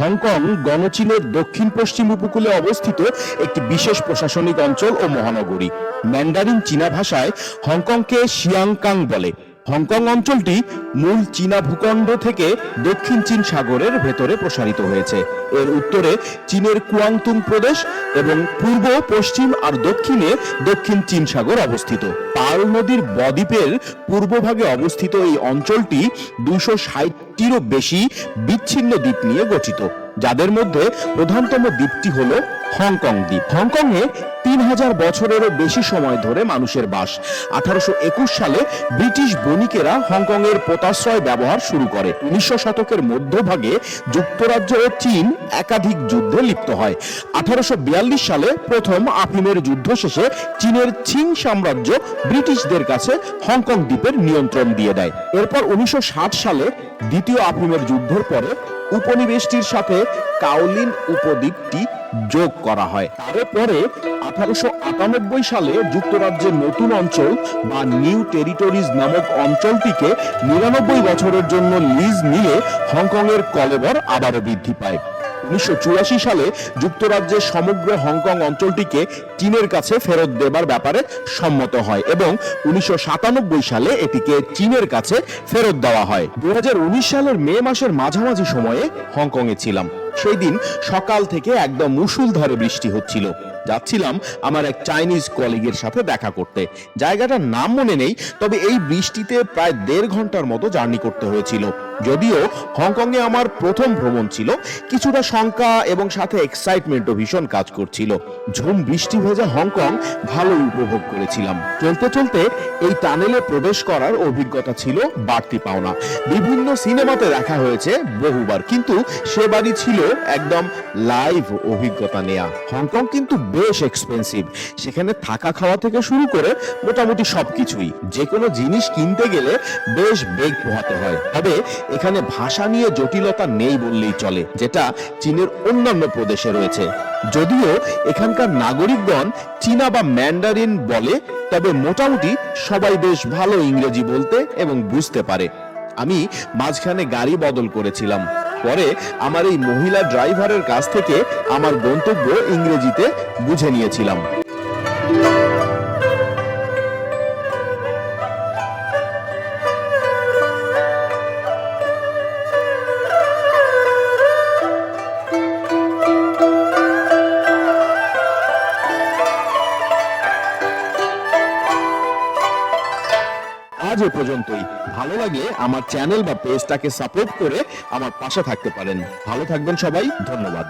Hong Kong গণচীনের দক্ষিণ পশ্চিম উপকূলে অবস্থিত একটি বিশেষ প্রশাসনিক অঞ্চল ও মহানগরী। ম্যান্ডারিন চীনা ভাষায় হংকংকে শিয়াংকাং বলে। হংকং অঞ্চলটি মূল চীনা ভূখণ্ড থেকে দক্ষিণ চীন সাগরের ভেতরে প্রসারিত হয়েছে। এর উত্তরে চীনের কুয়াংতুং প্রদেশ এবং পূর্ব, পশ্চিম আর দক্ষিণে দক্ষিণ চীন সাগর অবস্থিত। পার্ল নদীর বদ্বীপের পূর্বভাগে অবস্থিত এই অঞ্চলটি দুশো ষাটটিরও বেশি বিচ্ছিন্ন দ্বীপ নিয়ে গঠিত। যাদের মধ্যে প্রধানতম দ্বীপটি হলো হংকং দ্বীপ। হংকংয়ে তিন হাজার বছরেরও বেশি সময় ধরে মানুষের বাস। আঠারোশো একুশ সালে ব্রিটিশ বণিকেরা হংকং এর পোতাশ্রয় ব্যবহার শুরু করে। উনিশশো শতকের মধ্যভাগে যুক্তরাজ্য ও চীন একাধিক যুদ্ধে লিপ্ত হয়। আঠারোশো বিয়াল্লিশ সালে প্রথম আফিমের যুদ্ধ শেষে চীনের চিং সাম্রাজ্য ব্রিটিশদের কাছে হংকং দ্বীপের নিয়ন্ত্রণ দিয়ে দেয়। এরপর উনিশশো ষাট সালে দ্বিতীয় আফিমের যুদ্ধের পরে উপনিবেশটির সাথে কাওলিন উপদ্বীপটি যোগ করা হয়। তারপরে আঠারোশো আটানব্বই সালে যুক্তরাজ্যের নতুন অঞ্চল বা নিউ টেরিটরিজ নামক অঞ্চলটিকে নিরানব্বই বছরের জন্য লিজ নিলে হংকংয়ের কলেবর আবারও বৃদ্ধি পায়। উনিশশো চুরাশি সালে যুক্তরাজ্যের সমগ্র হংকং অঞ্চলটিকে চীনের কাছে ফেরত দেবার ব্যাপারে সম্মত হয় এবং উনিশশো সাতানব্বই সালে এটিকে চীনের কাছে ফেরত দেওয়া হয়। দু হাজার উনিশ সালের মে মাসের মাঝামাঝি সময়ে হংকংয়ে ছিলাম। সেই দিন সকাল থেকে একদম মুষলধারে বৃষ্টি হচ্ছিল। যাচ্ছিলাম আমার এক চাইনিজ কলিগের সাথে দেখা করতে। জায়গাটার নাম মনে নেই, তবে এই বৃষ্টিতে প্রায় দেড় ঘণ্টার মতো জার্নি করতে হয়েছিল। যদিও হংকংয়ে আমার প্রথম ভ্রমণ ছিল, কিছুটা শঙ্কা এবং সাথে এক্সাইটমেন্টও ভীষণ কাজ করছিল। ঝুম বৃষ্টি ভেজা হংকং ভালোই উপভোগ করেছিলাম। চলতে চলতে এই টানেলে প্রবেশ করার অভিজ্ঞতা ছিল বাড়তি পাওনা। বিভিন্ন সিনেমাতে দেখা হয়েছে বহুবার, কিন্তু সেবারই ছিল একদম লাইভ অভিজ্ঞতা নেয়া। হংকং কিন্তু বেশ এক্সপেন্সিভ সেখানে থাকা খাওয়া থেকে শুরু করে মোটামুটি সবকিছুই। যে কোনো জিনিস কিনতে গেলে বেশ বেগ পোহাতে হয়। তবে এখানে ভাষা নিয়ে জটিলতা নেই বললেই চলে, যেটা চীনের অন্যান্য প্রদেশে রয়েছে। যদিও এখানকার নাগরিকগণ চীনা বা ম্যান্ডারিন বলে, তবে মোটামুটি সবাই বেশ ভালো ইংরেজি বলতে এবং বুঝতে পারে। আমি মাঝখানে গাড়ি বদল করেছিলাম। পরে আমার এই মহিলা ড্রাইভারের কাছ থেকে আমার গন্তব্য ইংরেজিতে বুঝে নিয়েছিলাম। আজ এ পর্যন্তই। ভালো লাগলে আমার চ্যানেল বা পেজটাকে সাপোর্ট করে আমার পাশে থাকতে পারেন। ভালো থাকবেন সবাই, ধন্যবাদ।